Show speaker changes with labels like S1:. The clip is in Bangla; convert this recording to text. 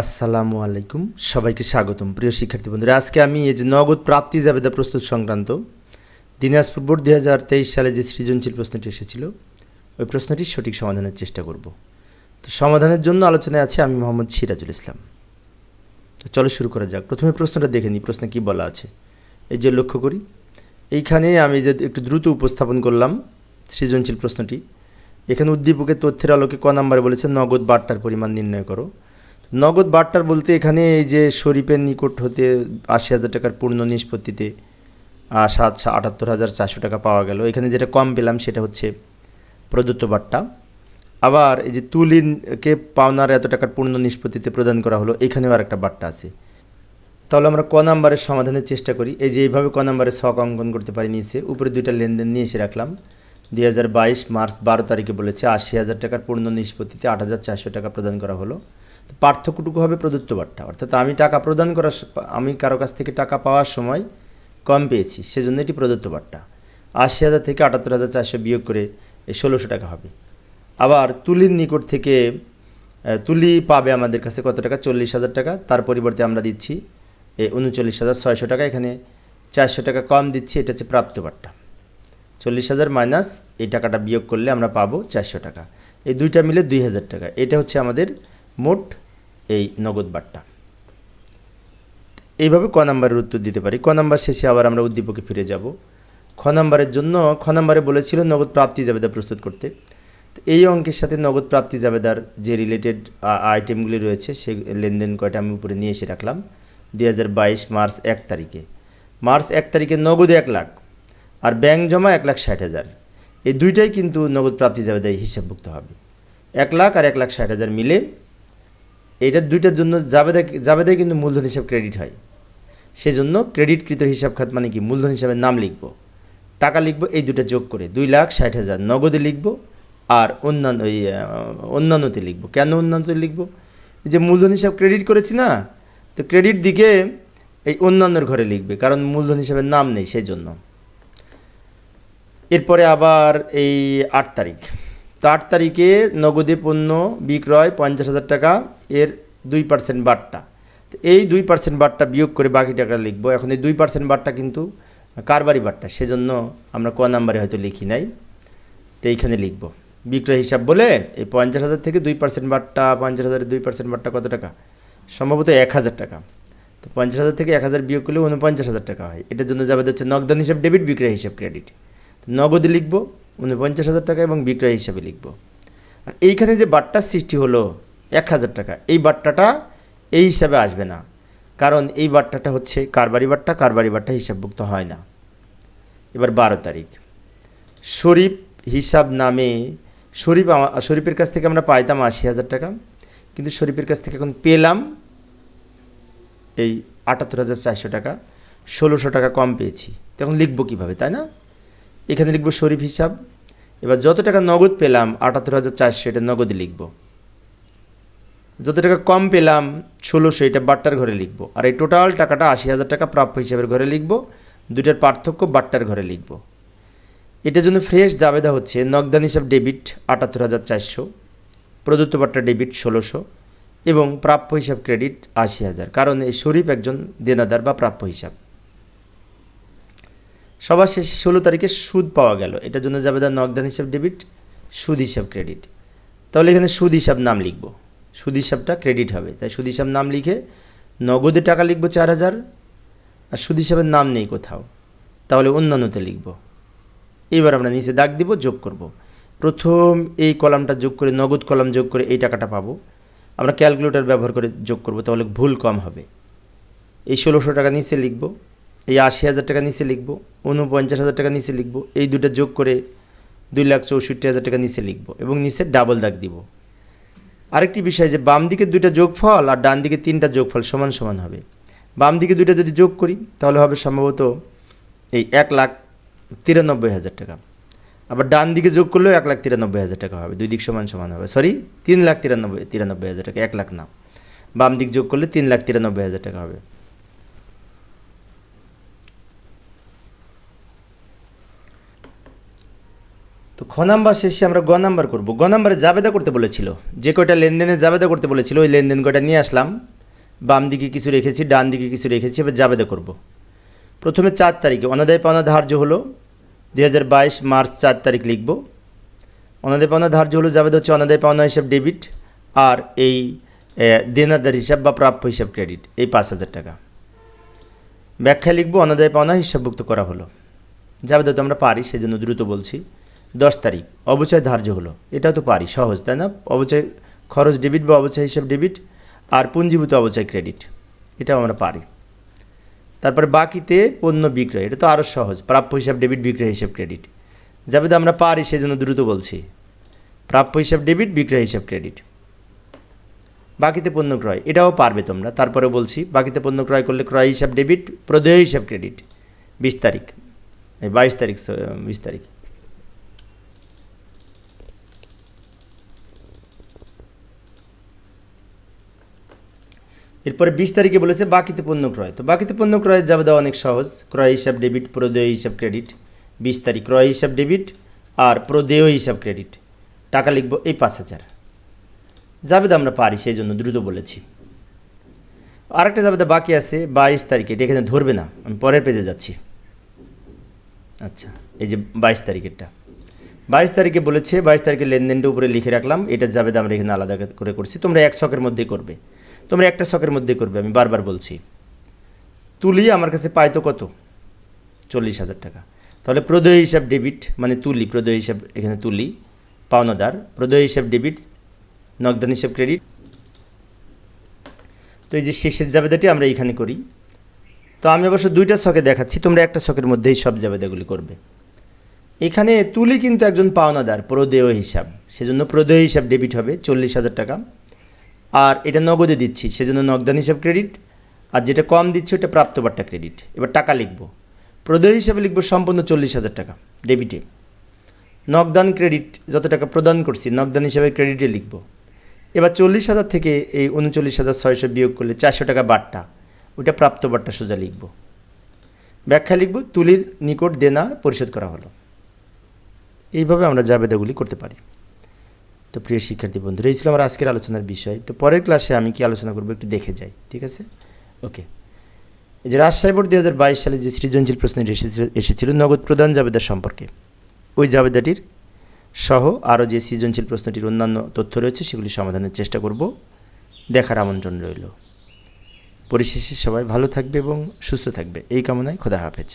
S1: আসসালামু আলাইকুম। সবাইকে স্বাগতম। প্রিয় শিক্ষার্থী বন্ধুরা, আজকে আমি এই যে নগদ প্রাপ্তি জাবেদা প্রস্তুত সংক্রান্ত দিনাজপুর বোর্ড দু হাজার তেইশ সালে যে সৃজনশীল প্রশ্নটি এসেছিল, ওই প্রশ্নটির সঠিক সমাধানের চেষ্টা করব। তো সমাধানের জন্য আলোচনায় আছে আমি মোহাম্মদ সিরাজুল ইসলাম। চলো শুরু করা যাক। প্রথমে প্রশ্নটা দেখে নিই, প্রশ্নে কী বলা আছে। এই যে লক্ষ্য করি, এইখানে আমি যে একটু দ্রুত উপস্থাপন করলাম সৃজনশীল প্রশ্নটি। এখানে উদ্দীপকের তথ্যের আলোকে ক নাম্বারে বলেছে, নগদ বার্তার পরিমাণ নির্ণয় করো। নগদ বার্তার বলতে এখানে এই যে শরীফের নিকট হতে আশি হাজার টাকার পূর্ণ নিষ্পত্তিতে সাত আটাত্তর হাজার চারশো টাকা পাওয়া গেল। এখানে যেটা কম পেলাম সেটা হচ্ছে প্রদত্ত বার্তা আবার এই যে তুলিনকে পাওনার এত টাকার পূর্ণ নিষ্পত্তিতে প্রদান করা হলো, এখানেও আর একটা বার্তা আছে। তাহলে আমরা ক নাম্বারের সমাধানের চেষ্টা করি। এই যে এইভাবে ক নাম্বারে ছক অঙ্কন করতে পারি নিচে, উপরে দুইটা লেনদেন নিয়ে এসে রাখলাম। দুই হাজার বাইশ মার্চ বারো তারিখে বলেছে আশি হাজার টাকার পূর্ণ নিষ্পত্তিতে আট হাজার চারশো টাকা প্রদান করা হলো। তো পার্থক্যটুকু হবে প্রদত্ত বার্তা। অর্থাৎ আমি টাকা প্রদান করার আমি কারও কাছ থেকে টাকা পাওয়ার সময় কম পেয়েছি, সেজন্য এটি প্রদত্ত বার্তা। আশি হাজার থেকে আটাত্তর হাজার চারশো বিয়োগ করে ষোলোশো টাকা হবে। আবার তুলির নিকট থেকে তুলি পাবে আমাদের কাছে কত টাকা? চল্লিশ হাজার টাকা। তার পরিবর্তে আমরা দিচ্ছি উনচল্লিশ হাজার ছয়শো টাকা। এখানে চারশো টাকা কম দিচ্ছি, এটা হচ্ছে প্রাপ্ত বার্তা। চল্লিশ হাজার মাইনাস এই টাকাটা বিয়োগ করলে আমরা পাবো চারশো টাকা। এই দুইটা মিলে দুই হাজার টাকা। এটা হচ্ছে আমাদের মোট এই নগদ বার্তা এইভাবে ক নাম্বারের উত্তর দিতে পারি। ক নাম্বার শেষে আবার আমরা উদ্দীপকে ফিরে যাব। খ নাম্বারের জন্য, খ নাম্বারে বলেছিল নগদ প্রাপ্তি জাবেদা প্রস্তুত করতে। তো এই অঙ্কের সাথে নগদ প্রাপ্তি জাবেদার যে রিলেটেড আইটেমগুলি রয়েছে, সে লেনদেন কয়টা আমি উপরে নিয়ে এসে রাখলাম। দুই হাজার বাইশ মার্চ এক তারিখে। মার্চ এক তারিখে নগদ এক লাখ। আর ব্যাংক জমা এক লাখ ষাট হাজার। এই দুইটাই কিন্তু নগদ প্রাপ্তি জাবেদায় হিসাবভুক্ত হবে। এক লাখ আর এক লাখ ষাট হাজার মিলে এইটার দুইটার জন্য জাবেদা জাবেদায় কিন্তু মূলধন হিসাব ক্রেডিট হয়। সেজন্য ক্রেডিটকৃত হিসাব খাত মানে কি? মূলধন হিসাবে নাম লিখব। টাকা লিখব, এই দুটো যোগ করে দুই লাখ ষাট হাজার নগদে লিখব আর অন্যান্য ওই অন্যান্যতে লিখব। কেন অন্যান্যতে লিখব? যে মূলধন হিসাব ক্রেডিট করেছি না, তো ক্রেডিট দিকে এই অন্যান্যর ঘরে লিখবে, কারণ মূলধন হিসাবে নাম নেই সেই জন্য এরপরে আবার এই আট তারিখ। তো আট তারিখে নগদে পণ্য বিক্রয় পঞ্চাশ হাজার টাকা, এর দুই পার্সেন্ট বাটটা। তো এই দুই পার্সেন্ট বাটটা বিয়োগ করে বাকি টাকা লিখব। এখন এই দুই পার্সেন্ট বাটটা কিন্তু কারবারি বাটটা? সেজন্য আমরা ক নাম্বারে হয়তো লিখি নাই। তো এইখানে লিখব। বিক্রয় হিসাব বলে এই পঞ্চাশ হাজার থেকে দুই পার্সেন্ট বাটটা, পঞ্চাশ হাজারের দুই পার্সেন্ট বাটটা কত টাকা? সম্ভবত এক হাজার টাকা। তো পঞ্চাশ হাজার থেকে এক হাজার বিয়োগ করলে উনপঞ্চাশ হাজার টাকা হয়। এটার জন্য যাবে হচ্ছে নগদান হিসাব, ডেবিট বিক্রয় হিসাব, ক্রেডিট। নগদে লিখব, উনপঞ্চাশ হাজার টাকা এবং বিক্রয় হিসাবে লিখব। আর এইখানে যে বাট্টার সৃষ্টি হলো, এক হাজার টাকা, এই বাট্টাটা এই হিসাবে আসবে না। কারণ এই বাট্টাটা হচ্ছে কারবারি বাট্টা কারবারি বাট্টা হিসাবভুক্ত হয় না। এবার বারো তারিখ। শরীফ হিসাব নামে, শরীফ শরীফের কাছ থেকে আমরা পাইতাম আশি হাজার টাকা, কিন্তু শরীফের কাছ থেকে এখন পেলাম এই আটাত্তর হাজার চারশো টাকা, ষোলোশো টাকা কম পেয়েছি। তখন লিখব কীভাবে, তাই না? এখানে লিখব শরীফ হিসাব। এবার যত টাকা নগদ পেলাম, আটাত্তর হাজার চারশো, এটা নগদে লিখব। যত টাকা কম পেলাম, ষোলোশো, এটা বাট্টার ঘরে লিখব। আর এই টোটাল টাকাটা আশি হাজার টাকা প্রাপ্য হিসাবের ঘরে লিখব। দুটার পার্থক্য বাট্টার ঘরে লিখব। এটার জন্য ফ্রেশ জাবেদা হচ্ছে নগদান হিসাব ডেবিট আটাত্তর হাজার চারশো, প্রদত্ত বাট্টা ডেবিট ষোলোশো এবং প্রাপ্য হিসাব ক্রেডিট আশি হাজার। কারণ এই শরীফ একজন দেনাদার বা প্রাপ্য হিসাব। সবার শেষে ষোলো তারিখে সুদ পাওয়া গেল। এটার জন্য জাবেদা নগদান হিসাব ডেবিট সুদ হিসাব ক্রেডিট তাহলে এখানে সুদ হিসাব নাম লিখব। সুদ হিসাবটা ক্রেডিট হবে। তাই সুদ হিসাব নাম লিখে নগদে টাকা লিখব চার হাজার, আর সুদ হিসাবের নাম নেই কোথাও। তাহলে অন্যান্যতে লিখব। এবার আমরা নিচে দাগ দিব, যোগ করব। প্রথম এই কলামটা যোগ করে, নগদ কলাম যোগ করে এই টাকাটা পাবো। আমরা ক্যালকুলেটর ব্যবহার করে যোগ করব, তাহলে ভুল কম হবে। এই ষোলোশো টাকা নিচে লিখব। এই আশি হাজার টাকা নিচে লিখব উনপঞ্চাশ হাজার টাকা নিচে লিখব, এই দুটো যোগ করে দুই লাখ চৌষট্টি হাজার টাকা নিচে লিখব এবং নিচে ডাবল দাগ দিব। আরেকটি বিষয় যে বাম দিকে দুইটা যোগফল আর ডান দিকে তিনটা যোগফল সমান সমান হবে। বাম দিকে দুইটা যদি যোগ করি, তাহলে হবে সম্ভবত এই এক লাখ তিরানব্বই হাজার টাকা। আবার ডান দিকে যোগ করলেও এক লাখ তিরানব্বই হাজার টাকা হবে, দুই দিক সমান সমান হবে। সরি তিন লাখ তিরানব্বই তিরানব্বই হাজার টাকা, এক লাখ না। বাম দিক যোগ করলে তিন লাখ তিরানব্বই হাজার টাকা হবে। তো খ নাম্বার শেষে আমরা গ নাম্বার করব। গ নাম্বারে জাবেদা করতে বলেছিল। যে কয়টা লেনদেনে জাবেদা করতে বলেছিল, ওই লেনদেন কয়টা নিয়ে আসলাম। বাম দিকে কিছু রেখেছি, ডান দিকে কিছু রেখেছি, এবার জাবেদা করব। প্রথমে চার তারিখে অনাদায় পাওনা ধার্য হলো। দু হাজার বাইশ মার্চ চার তারিখ লিখব। অনাদায় পাওনা ধার্য হলো, জাবেদা হচ্ছে অনাদায় পাওনা হিসাব ডেবিট আর এই দেনাদার হিসাব বা প্রাপ্য হিসাব ক্রেডিট, এই পাঁচ হাজার টাকা। ব্যাখ্যা লিখব, অনাদায় পাওনা হিসাবভুক্ত করা হলো। জাবেদা তো আমরা পারি, সেজন্য দ্রুত বলছি। দশ তারিখ, অবচয় ধার্য হলো। এটাও তো পারি, সহজ, তাই না? অবচয় খরচ ডেবিট বা অবচয় হিসাব ডেবিট আর পুঞ্জীভূত অবচয় ক্রেডিট এটাও আমরা পারি। তারপরে বাকিতে পণ্য বিক্রয়, এটা তো আরও সহজ, প্রাপ্য হিসাব ডেবিট বিক্রয় হিসাব ক্রেডিট জাবেদা আমরা পারি, সেজন্য দ্রুত বলছি। প্রাপ্য হিসাব ডেবিট বিক্রয় হিসাব ক্রেডিট বাকিতে পণ্য ক্রয়, এটাও পারবে তোমরা তারপরে বলছি, বাকিতে পণ্য ক্রয় করলে ক্রয় হিসাব ডেবিট প্রদেয় হিসাব ক্রেডিট বিশ তারিখ বাইশ তারিখ বিশ তারিখ। এরপরে বিশ তারিখে বলেছে বাকিতে পণ্য ক্রয়। তো বাকিতে পণ্য ক্রয়ের যাবে দেওয়া অনেক সহজ। ক্রয় হিসাব ডেবিট, প্রদেয় হিসাব ক্রেডিট। বিশ তারিখ ক্রয় হিসাব ডেবিট আর প্রদেয় হিসাব ক্রেডিট। টাকা লিখব এই পাঁচ হাজার। জাবেদা আমরা পারি, সেই জন্য দ্রুত বলেছি। আরেকটা জাবেদা বাকি আছে, বাইশ তারিখে। এটা এখানে ধরবে না, আমি পরের পেজে যাচ্ছি। আচ্ছা এই যে বাইশ তারিখেরটা। বাইশ তারিখে বলেছে, বাইশ তারিখে লেনদেনটা উপরে লিখে রাখলাম। এটা জাবেদা আমরা এখানে আলাদা করে করছি। তোমরা এক শখের মধ্যেই করবে। তোমরা একটা শখের মধ্যেই করবে, আমি বারবার বলছি। তুলি আমার কাছে পাই তো কত? চল্লিশ হাজার টাকা। তাহলে প্রদয় হিসাব ডেবিট মানে তুলি, প্রদয় হিসাব, এখানে তুলি, পাওনাদার, প্রদয় হিসাব ডেবিট নগদান হিসাব ক্রেডিট তো এই যে শেষের জাবেদাটি আমরা এখানে করি। তো আমি অবশ্য দুইটা শখে দেখাচ্ছি, তোমরা একটা শখের মধ্যেই সব জাবেদাগুলি করবে। এখানে তুলি কিন্তু একজন পাওনাদার, প্রদেয় হিসাব। সেজন্য প্রদেয় হিসাব ডেবিট হবে চল্লিশ হাজার টাকা। আর এটা নগদে দিচ্ছি, সেজন্য নগদান হিসাব ক্রেডিট আর যেটা কম দিচ্ছি ওটা প্রাপ্তবার্তা ক্রেডিট এবার টাকা লিখব। প্রদেয় হিসাবে লিখব সম্পূর্ণ চল্লিশ হাজার টাকা ডেবিটে নগদান ক্রেডিট যত টাকা প্রদান করছি, নগদান হিসাবে ক্রেডিটে লিখব। এবার চল্লিশ হাজার থেকে এই উনচল্লিশ হাজার ছয়শো বিয়োগ করলে চারশো টাকা বাট্টা ওইটা প্রাপ্ত বাট্টা সোজা লিখব। ব্যাখ্যা লিখব, তুলির নিকট দেনা পরিশোধ করা হলো। এইভাবে আমরা জাবেদাগুলি করতে পারি। তো প্রিয় শিক্ষার্থী বন্ধুরা, এই ছিল আমার আজকের আলোচনার বিষয়। তো পরের ক্লাসে আমি কি আলোচনা করব একটু দেখে যাই, ঠিক আছে? ওকে যে রাজশাহী বোর্ড দু হাজার বাইশ সালে যে সৃজনশীল প্রশ্নটি এসেছিল এসেছিল, নগদ প্রদান জাবেদা সম্পর্কে। ওই জাবেদাটির সহ আরও যে সৃজনশীল প্রশ্নটির অন্যান্য তথ্য রয়েছে, সেগুলি সমাধানের চেষ্টা করব। দেখার আমন্ত্রণ রইল। পরিশেষে সবাই ভালো থাকবে এবং সুস্থ থাকবে। এই কামনায় খোদা হাফেজ।